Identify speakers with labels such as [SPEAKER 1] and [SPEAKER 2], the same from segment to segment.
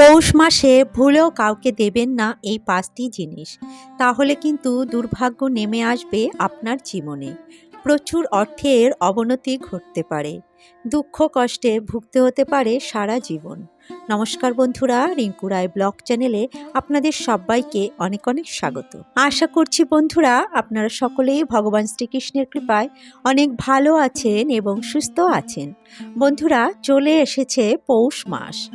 [SPEAKER 1] পৌষ মাসে ভুলেও কাউকে দেবেন না এই পাঁচটি জিনিস। তাহলে কিন্তু দুর্ভাগ্য নেমে আসবে আপনার জীবনে। প্রচুর অর্থের অবনতি ঘটতে পারে। দুঃখ কষ্টে ভুগতে হতে পারে সারা জীবন। নমস্কার বন্ধুরা, রিঙ্কু রায় ব্লগ চ্যানেলে আপনাদের সবাইকে অনেক অনেক স্বাগত। আশা করছি বন্ধুরা, আপনারা সকলেই ভগবান শ্রীকৃষ্ণের কৃপায় অনেক ভালো আছেন এবং সুস্থ আছেন। বন্ধুরা, চলে এসেছে পৌষ মাস।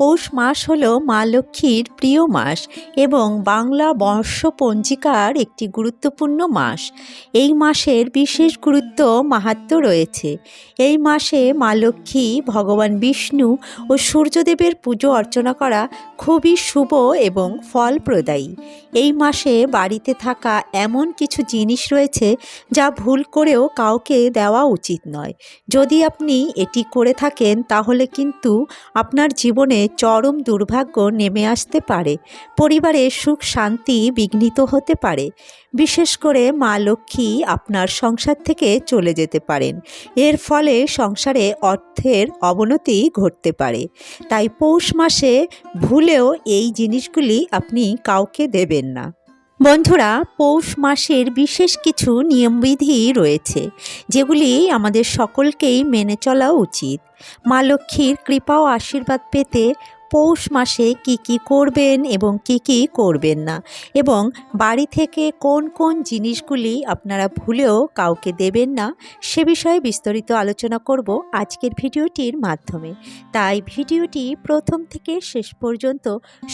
[SPEAKER 1] পৌষ মাস হল মা লক্ষ্মীর প্রিয় মাস এবং বাংলা বর্ষ পঞ্জিকার একটি গুরুত্বপূর্ণ মাস। এই মাসের বিশেষ গুরুত্ব, মাহাত্ম্য রয়েছে। এই মাসে মা লক্ষ্মী, ভগবান বিষ্ণু ও সূর্যদেবের পুজো অর্চনা করা খুবই শুভ এবং ফলপ্রদায়ী। এই মাসে বাড়িতে থাকা এমন কিছু জিনিস রয়েছে যা ভুল করেও কাউকে দেওয়া উচিত নয়। যদি আপনি এটি করে থাকেন, তাহলে কিন্তু আপনার জীবনে চরম দুর্ভাগ্য নেমে আসতে পারে। পরিবারে সুখ, শান্তি বিঘ্নিত হতে পারে। বিশেষ করে মা লক্ষ্মী আপনার সংসার থেকে চলে যেতে পারেন। এর ফলে সংসারে অর্থের অবনতি ঘটতে পারে। তাই পৌষ মাসে ভুলেও এই জিনিসগুলি আপনি কাউকে দেবেন না। বন্ধুরা, পৌষ মাসের বিশেষ কিছু নিয়মবিধি রয়েছে, যেগুলি আমাদের সকলকেই মেনে চলা উচিত। মা লক্ষ্মীর কৃপা ও আশীর্বাদ পেতে পৌষ মাসে কি কি করবেন এবং কি কি করবেন না? এবং বাড়ি থেকে কোন কোন জিনিসগুলি আপনারা ভুলেও কাউকে দেবেন না, সে বিষয়ে বিস্তারিত আলোচনা করব আজকের ভিডিওটির মাধ্যমে। তাই ভিডিওটি প্রথম থেকে শেষ পর্যন্ত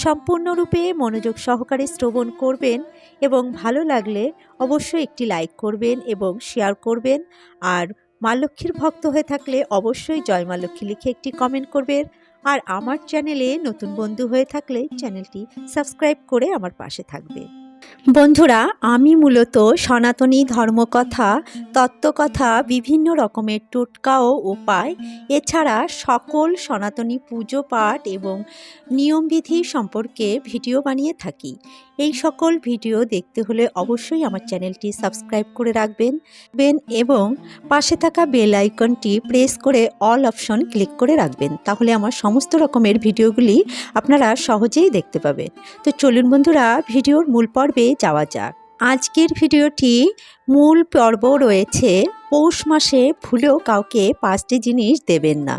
[SPEAKER 1] সম্পূর্ণরূপে মনোযোগ সহকারে শ্রবণ করবেন এবং ভালো লাগলে অবশ্যই একটি লাইক করবেন এবং শেয়ার করবেন। আর মা লক্ষ্মীর ভক্ত হয়ে থাকলে অবশ্যই জয় মা লক্ষ্মী লিখে একটি কমেন্ট করবেন। আর আমার চ্যানেলে নতুন বন্ধু হয়ে থাকলে চ্যানেলটি সাবস্ক্রাইব করে আমার পাশে থাকবে। বন্ধুরা, আমি মূলত সনাতনী ধর্মকথা, তত্ত্বকথা, বিভিন্ন রকমের টোটকা ও উপায়, এছাড়া সকল সনাতনী পুজো পাঠ এবং নিয়মবিধি সম্পর্কে ভিডিও বানিয়ে থাকি। এই সকল ভিডিও দেখতে হলে অবশ্যই আমার চ্যানেলটি সাবস্ক্রাইব করে রাখবেন, বেন এবং পাশে থাকা বেল আইকনটি প্রেস করে অল অপশন ক্লিক করে রাখবেন, তাহলে আমার সমস্ত রকমের ভিডিওগুলি আপনারা সহজেই দেখতে পাবেন। তো চলুন বন্ধুরা, ভিডিওর মূল পর্বে যাওয়া যাক। আজকের ভিডিওটি মূল পর্ব রয়েছে, পৌষ মাসে ভুলেও কাউকে পাঁচটি জিনিস দেবেন না।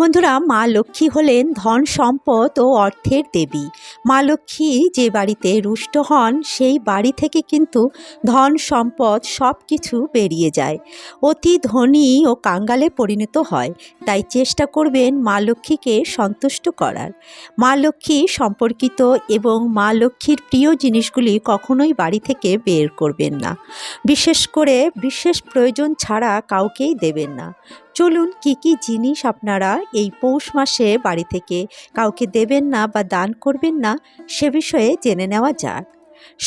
[SPEAKER 1] বন্ধুরা, মা লক্ষ্মী হলেন ধন সম্পদ ও অর্থের দেবী। মা লক্ষ্মী যে বাড়িতে রুষ্ট হন, সেই বাড়ি থেকে কিন্তু ধন সম্পদ সব কিছু বেরিয়ে যায়। অতি ধনী ও কাঙ্গালে পরিণত হয়, তাই চেষ্টা করবেন মা লক্ষ্মীকে সন্তুষ্ট করার। মা লক্ষ্মী সম্পর্কিত এবং মা লক্ষ্মীর প্রিয় জিনিসগুলি কখনোই বাড়ি থেকে বের করবেন না। বিশেষ করে বিশেষ প্রয়োজন ছাড়া কাউকেই দেবেন না। চলুন কি কি জিনিস আপনারা এই পৌষ মাসে বাড়ি থেকে কাউকে দেবেন না বা দান করবেন না, সে বিষয়ে জেনে নেওয়া যাক।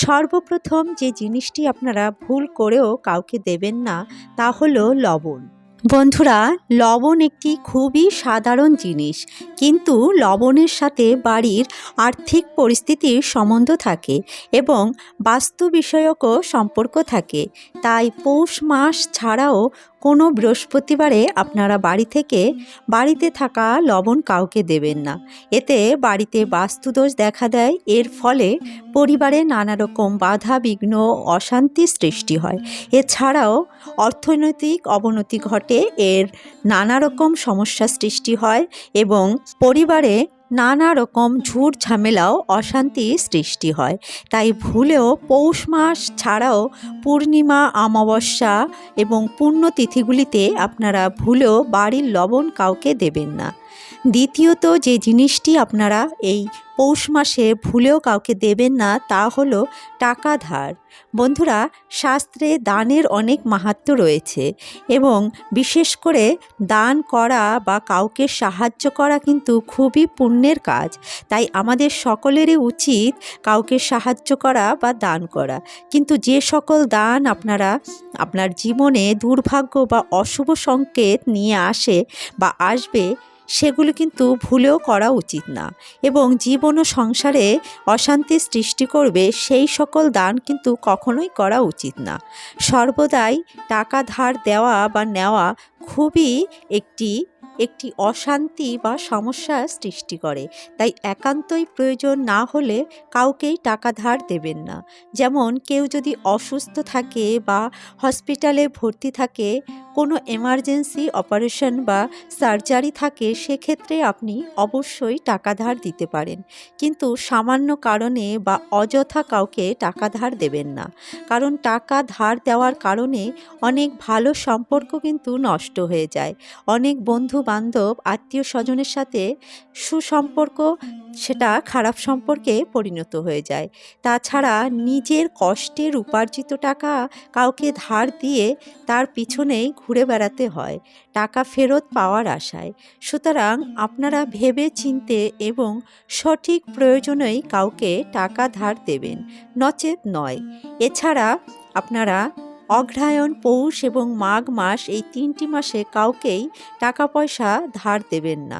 [SPEAKER 1] সর্বপ্রথম যে জিনিসটি আপনারা ভুল করেও কাউকে দেবেন না, তা হলো লবণ। বন্ধুরা, লবণ একটি খুবই সাধারণ জিনিস, কিন্তু লবণের সাথে বাড়ির আর্থিক পরিস্থিতির সম্বন্ধ থাকে এবং বাস্তু বিষয়কও সম্পর্ক থাকে। তাই পৌষ মাস ছাড়াও কোনো বৃহস্পতিবারে আপনারা বাড়ি থেকে বাড়িতে থাকা লবণ কাউকে দেবেন না। এতে বাড়িতে বাস্তুদোষ দেখা দেয়। এর ফলে পরিবারে নানা রকম বাধা, বিঘ্ন, অশান্তি সৃষ্টি হয়। এছাড়াও অর্থনৈতিক অবনতি ঘটে। এর নানা রকম সমস্যা সৃষ্টি হয় এবং পরিবারে নানা রকম ঝুট ঝামেলাও অশান্তি সৃষ্টি হয়। তাই ভুলেও পৌষ মাস ছাড়াও পূর্ণিমা, অমাবস্যা এবং পুণ্যতিথিগুলিতে আপনারা ভুলেও বাড়ির লবণ কাউকে দেবেন না। দ্বিতীয়ত যে জিনিসটি আপনারা এই পৌষ মাসে ভুলেও কাউকে দেবেন না, তা হলো টাকা ধার। বন্ধুরা, শাস্ত্রে দানের অনেক মাহাত্ম্য রয়েছে এবং বিশেষ করে দান করা বা কাউকে সাহায্য করা কিন্তু খুবই পুণ্যের কাজ। তাই আমাদের সকলেরই উচিত কাউকে সাহায্য করা বা দান করা। কিন্তু যে সকল দান আপনারা আপনার জীবনে দুর্ভাগ্য বা অশুভ সংকেত নিয়ে আসে বা আসবে সেগুলো কিন্তু ভুলেও করা উচিত না এবং জীবন ও সংসারে অশান্তি সৃষ্টি করবে সেই সকল দান কিন্তু কখনোই করা উচিত না। সর্বদাই টাকা ধার দেওয়া বা নেওয়া খুবই একটি একটি অশান্তি বা সমস্যার সৃষ্টি করে। তাই একান্তই প্রয়োজন না হলে কাউকেই টাকা ধার দেবেন না। যেমন কেউ যদি অসুস্থ থাকে বা হসপিটালে ভর্তি থাকে কোনো এমার্জেন্সি অপারেশন বা সার্জারি থাকে, সেক্ষেত্রে আপনি অবশ্যই টাকা ধার দিতে পারেন। কিন্তু সামান্য কারণে বা অযথা কাউকে টাকা ধার দেবেন না। কারণ টাকা ধার দেওয়ার কারণে অনেক ভালো সম্পর্ক কিন্তু নষ্ট হয়ে যায়। অনেক বন্ধু বান্ধব আত্মীয় স্বজনের সাথে সুসম্পর্ক, সেটা খারাপ সম্পর্কে পরিণত হয়ে যায়। তাছাড়া নিজের কষ্টের উপার্জিত টাকা কাউকে ধার দিয়ে তার পিছনেই ঘুরে বেড়াতে হয়, টাকা ফেরত পাওয়ার আশায়। সুতরাং আপনারা ভেবে চিনতে এবং সঠিক প্রয়োজনেই কাউকে টাকা ধার দেবেন, নচেত নয়। এছাড়া আপনারা অগ্রহায়ণ পৌষ এবং মাঘ মাস এই তিনটি মাসে কাউকেই টাকা পয়সা ধার দেবেন না।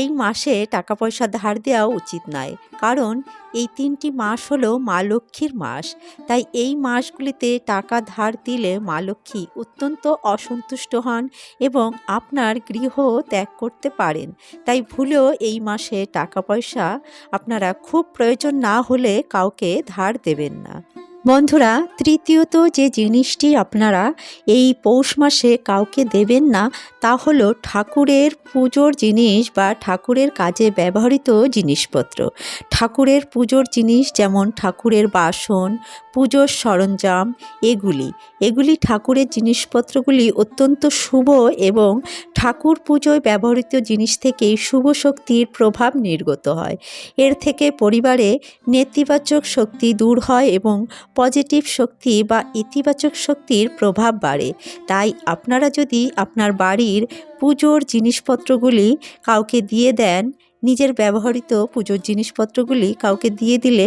[SPEAKER 1] এই মাসে টাকা পয়সা ধার দেওয়া উচিত নয়, কারণ এই তিনটি মাস হলো মা লক্ষ্মীর মাস। তাই এই মাসগুলিতে টাকা ধার দিলে মা লক্ষ্মী অত্যন্ত অসন্তুষ্ট হন এবং আপনার গৃহ ত্যাগ করতে পারেন। তাই ভুলেও এই মাসে টাকা পয়সা আপনারা খুব প্রয়োজন না হলে কাউকে ধার দেবেন না। বন্ধুরা, তৃতীয়ত যে জিনিসটি আপনারা এই পৌষ মাসে কাউকে দেবেন না, তা হলো ঠাকুরের পুজোর জিনিস বা ঠাকুরের কাজে ব্যবহৃত জিনিসপত্র। ঠাকুরের পুজোর জিনিস যেমন ঠাকুরের বাসন, পুজোর সরঞ্জাম, এগুলি। এগুলি ঠাকুরের জিনিসপত্রগুলি অত্যন্ত শুভ এবং ঠাকুর পুজোয় ব্যবহৃত জিনিস থেকেই শুভ শক্তির প্রভাব নির্গত হয়। এর থেকে পরিবারে নেতিবাচক শক্তি দূর হয় এবং পজিটিভ শক্তি বা ইতিবাচক শক্তির প্রভাব বাড়ে। তাই আপনারা যদি আপনার বাড়ির পুজোর জিনিসপত্রগুলি কাউকে দিয়ে দেন নিজের ব্যবহৃত পুজোর জিনিসপত্রগুলি কাউকে দিয়ে দিলে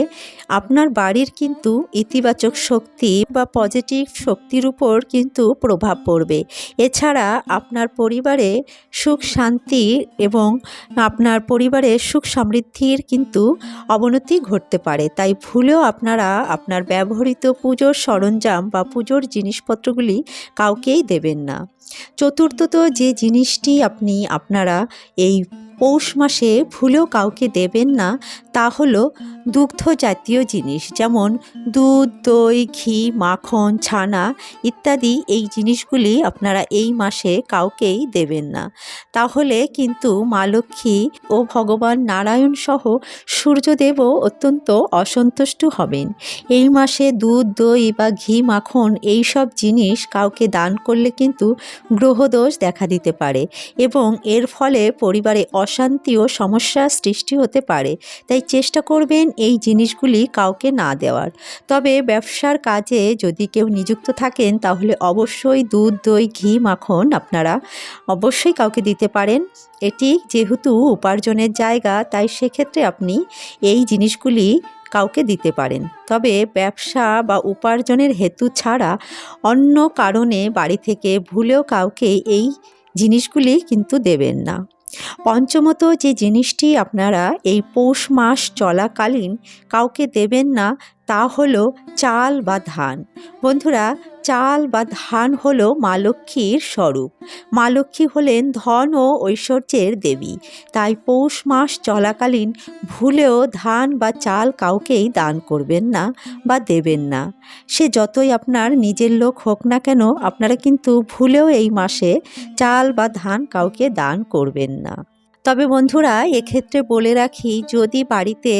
[SPEAKER 1] আপনার বাড়ির কিন্তু ইতিবাচক শক্তি বা পজিটিভ শক্তির উপর কিন্তু প্রভাব পড়বে। এছাড়া আপনার পরিবারে সুখ শান্তি এবং আপনার পরিবারে সুখ সমৃদ্ধির কিন্তু অবনতি ঘটতে পারে। তাই ভুলেও আপনারা আপনার ব্যবহৃত পুজোর সরঞ্জাম বা পুজোর জিনিসপত্রগুলি কাউকেই দেবেন না। চতুর্থত যে জিনিসটি আপনি আপনারা এই পৌষ মাসে ভুলেও কাউকে দেবেন না, তা হলো দুগ্ধ জাতীয় জিনিস, যেমন দুধ, দই, ঘি, মাখন, ছানা ইত্যাদি। এই জিনিসগুলি আপনারা এই মাসে কাউকেই দেবেন না। তাহলে কিন্তু মা লক্ষ্মী ও ভগবান নারায়ণ সহ সূর্যদেবও অত্যন্ত অসন্তুষ্ট হবেন। এই মাসে দুধ, দই বা ঘি, মাখন এই সব জিনিস কাউকে দান করলে কিন্তু গ্রহদোষ দেখা দিতে পারে এবং এর ফলে পরিবারে অশান্তি ও সমস্যার সৃষ্টি হতে পারে। তাই চেষ্টা করবেন এই জিনিসগুলি কাউকে না দেওয়ার। তবে ব্যবসার কাজে যদি কেউ নিযুক্ত থাকেন, তাহলে অবশ্যই দুধ, দই, ঘি, মাখন আপনারা অবশ্যই কাউকে দিতে পারেন। এটি যেহেতু উপার্জনের জায়গা, তাই সেক্ষেত্রে আপনি এই জিনিসগুলি কাউকে দিতে পারেন। তবে ব্যবসা বা উপার্জনের হেতু ছাড়া অন্য কারণে বাড়ি থেকে ভুলেও কাউকে এই জিনিসগুলি কিন্তু দেবেন না। পঞ্চমত যে জিনিসটি আপনারা এই পৌষ মাস চলাকালীন কাউকে দেবেন না তা হলো চাল বা ধান। বন্ধুরা, চাল বা ধান হলো মা লক্ষ্মীর স্বরূপ। মা লক্ষ্মী হলেন ধন ও ঐশ্বর্যের দেবী। তাই পৌষ মাস চলাকালীন ভুলেও ধান বা চাল কাউকেই দান করবেন না বা দেবেন না। সে যতই আপনার নিজের লোক হোক না কেন, আপনারা কিন্তু ভুলেও এই মাসে চাল বা ধান কাউকে দান করবেন না। তবে বন্ধুরা, এক্ষেত্রে বলে রাখি, যদি বাড়িতে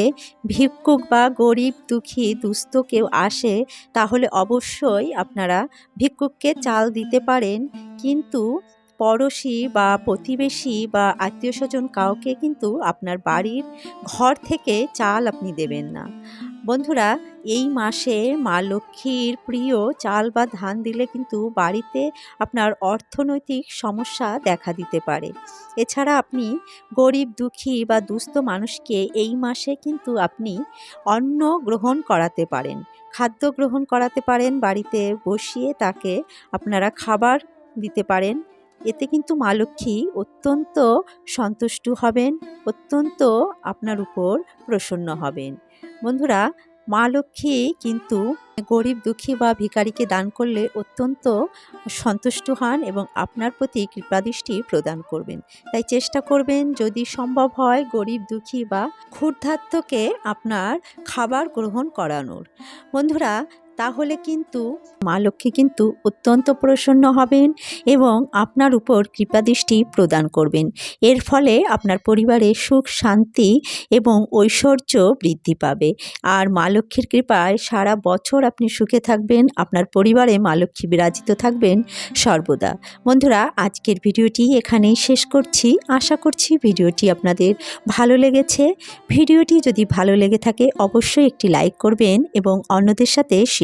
[SPEAKER 1] ভিক্ষুক বা গরিব, দুঃখী, দুস্থ কেউ আসে, তাহলে অবশ্যই আপনারা ভিক্ষুককে চাল দিতে পারেন। কিন্তু পড়োশি বা প্রতিবেশী বা আত্মীয় স্বজন কাউকে কিন্তু আপনার বাড়ির ঘর থেকে চাল আপনি দেবেন না। বন্ধুরা, এই মাসে মা লক্ষ্মীর প্রিয় চাল বা ধান দিলে কিন্তু বাড়িতে আপনার অর্থনৈতিক সমস্যা দেখা দিতে পারে। এছাড়া আপনি গরিব, দুঃখী বা দুস্থ মানুষকে এই মাসে কিন্তু আপনি অন্ন গ্রহণ করাতে পারেন। খাদ্য গ্রহণ করাতে পারেন, বাড়িতে বসিয়ে তাকে আপনারা খাবার দিতে পারেন। এতে কিন্তু মা লক্ষ্মী অত্যন্ত সন্তুষ্ট হবেন, অত্যন্ত আপনার উপর প্রসন্ন হবেন। বন্ধুরা, মা লক্ষ্মী কিন্তু গরিব, দুঃখী বা ভিখারিকে দান করলে অত্যন্ত সন্তুষ্ট হন এবং আপনার প্রতি কৃপাদৃষ্টি প্রদান করবেন। তাই চেষ্টা করবেন যদি সম্ভব হয় গরিব, দুঃখী বা ক্ষুধার্তকে আপনার খাবার গ্রহণ করানোর। বন্ধুরা তাহলে কিন্তু মা লক্ষ্মী কিন্তু অত্যন্ত প্রসন্ন হবেন এবং আপনার উপর কৃপাদৃষ্টি প্রদান করবেন। এর ফলে আপনার পরিবারে সুখ, শান্তি এবং ঐশ্বর্য বৃদ্ধি পাবে। আর মা লক্ষ্মীর কৃপায় সারা বছর আপনি সুখে থাকবেন, আপনার পরিবারে মা লক্ষ্মী বিরাজিত থাকবেন সর্বদা। বন্ধুরা, আজকের ভিডিওটি এখানেই শেষ করছি। আশা করছি ভিডিওটি আপনাদের ভালো লেগেছে। ভিডিওটি যদি ভালো লেগে থাকে, অবশ্যই একটি লাইক করবেন এবং অন্যদের সাথে